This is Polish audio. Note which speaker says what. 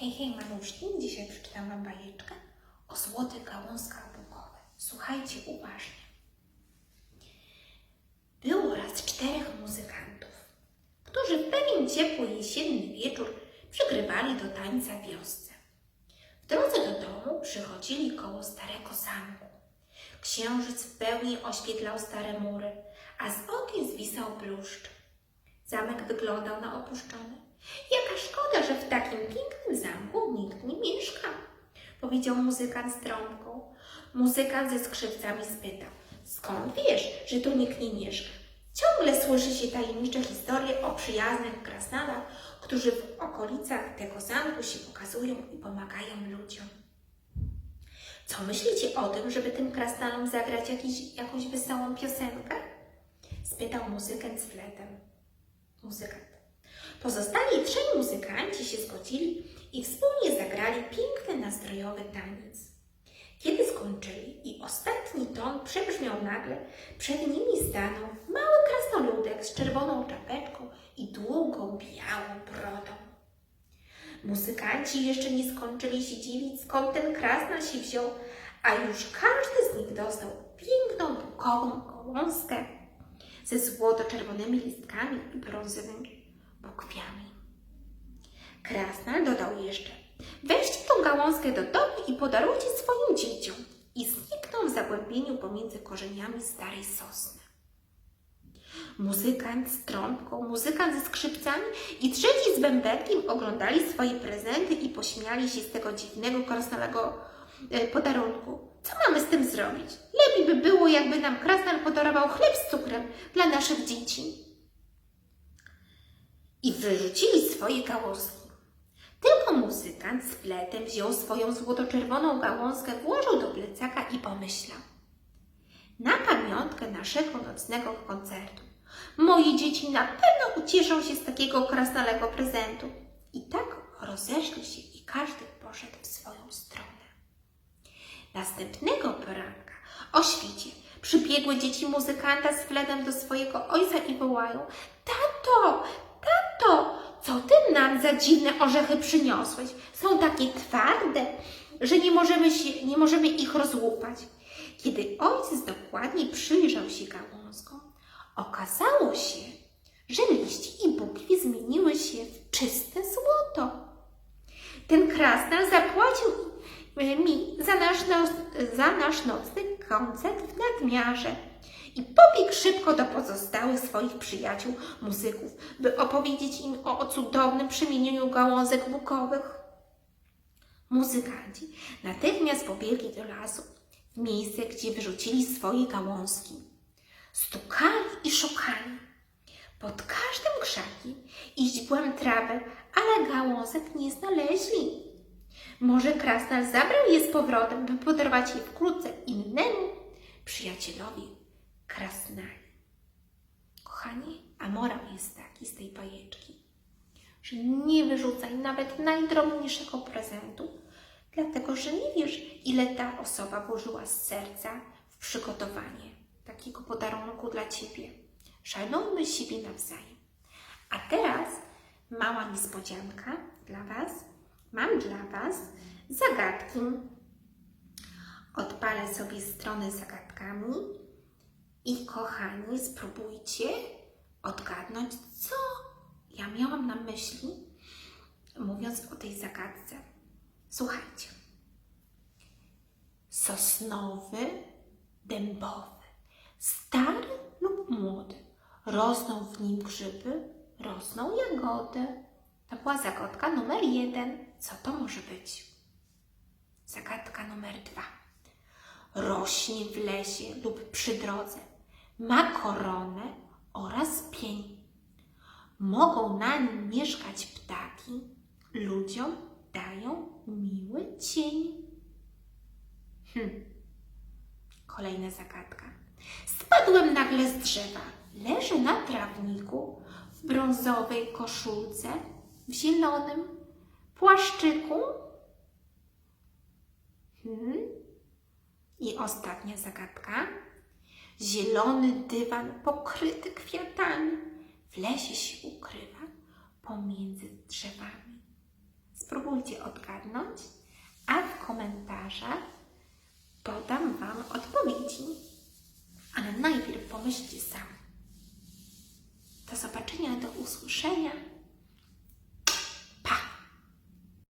Speaker 1: Hej, hej, mamuszki, dzisiaj przeczytam wam bajeczkę o złotych gałązkach bukowych. Słuchajcie uważnie. Było raz czterech muzykantów, którzy w pewien ciepły jesienny wieczór przygrywali do tańca wiosce. W drodze do domu przychodzili koło starego zamku. Księżyc w pełni oświetlał stare mury, a z okien zwisał bluszcz. Zamek wyglądał na opuszczony. Jaka szkoda, że w takim pięknym zamku nikt nie mieszka, powiedział muzykant z trąbką. Muzykant ze skrzypcami spytał, skąd wiesz, że tu nikt nie mieszka? Ciągle słyszy się tajemnicze historie o przyjaznych krasnalach, którzy w okolicach tego zamku się pokazują i pomagają ludziom. Co myślicie o tym, żeby tym krasnalom zagrać jakiś, jakąś wesołą piosenkę? spytał muzykant z fletem. Muzykant. Pozostali trzej muzykanci się zgodzili i wspólnie zagrali piękny, nastrojowy taniec. Kiedy skończyli i ostatni ton przebrzmiał nagle, przed nimi stanął mały krasnoludek z czerwoną czapeczką i długą, białą brodą. Muzykanci jeszcze nie skończyli się dziwić, skąd ten krasnal się wziął, a już każdy z nich dostał piękną, bukową kołąskę ze złoto-czerwonymi listkami i brązowymi bukwiami. Krasnal dodał jeszcze, weźcie tą gałązkę do domu i podarujcie swoim dzieciom i zniknął w zagłębieniu pomiędzy korzeniami starej sosny. Muzykant z trąbką, muzykant ze skrzypcami i trzeci z bębenkiem oglądali swoje prezenty i pośmiali się z tego dziwnego krasnalego e, podarunku. Co mamy z tym zrobić? Lepiej by było, jakby nam krasnal podarował chleb z cukrem dla naszych dzieci. I wyrzucili swoje gałązki. Tylko muzykant z fletem wziął swoją złoto-czerwoną gałązkę, włożył do plecaka i pomyślał. Na pamiątkę naszego nocnego koncertu. Moje dzieci na pewno ucieszą się z takiego krasnalego prezentu. I tak rozeszli się i każdy poszedł w swoją stronę. Następnego poranka o świcie przybiegły dzieci muzykanta z fletem do swojego ojca i wołają Tato, tato, co ty nam za dziwne orzechy przyniosłeś? Są takie twarde, że nie możemy, się, nie możemy ich rozłupać. Kiedy ojciec dokładnie przyjrzał się gałązkom, okazało się, że liście i bukwie zmieniły się w czyste złoto. Ten krasnal zapłacił mi za nasz, za nasz nocny koncert w nadmiarze i pobiegł szybko do pozostałych swoich przyjaciół muzyków, by opowiedzieć im o, cudownym przemienieniu gałązek bukowych. Muzykanci natychmiast pobiegli do lasu, w miejsce, gdzie wyrzucili swoje gałązki. Stukali i szukali. Pod każdym krzakiem i źdźbłem trawy, ale gałązek nie znaleźli. Może krasnal zabrał je z powrotem, by podarować je wkrótce innemu przyjacielowi krasnali. Kochani, a jest taki z tej bajeczki, że nie wyrzucaj nawet najdrobniejszego prezentu, dlatego że nie wiesz, ile ta osoba włożyła z serca w przygotowanie takiego podarunku dla Ciebie. Szanujmy siebie nawzajem. A teraz mała niespodzianka dla Was. Mam dla Was zagadki. Odpalę sobie stronę z zagadkami i kochani, spróbujcie odgadnąć, co ja miałam na myśli, mówiąc o tej zagadce. Słuchajcie. Sosnowy, dębowy, stary lub młody, rosną w nim grzyby, rosną jagody. To była zagadka numer jeden. Co to może być? Zagadka numer dwa. Rośnie w lesie lub przy drodze. Ma koronę oraz pień. Mogą na nim mieszkać ptaki. Ludziom dają miły cień. Hm. Kolejna zagadka. Spadłem nagle z drzewa. Leżę na trawniku w brązowej koszulce, w zielonym płaszczyku. Hmm. I ostatnia zagadka. Zielony dywan pokryty kwiatami w lesie się ukrywa pomiędzy drzewami. spróbujcie odgadnąć, a w komentarzach podam Wam odpowiedzi. Ale najpierw pomyślcie sami. Do zobaczenia, do usłyszenia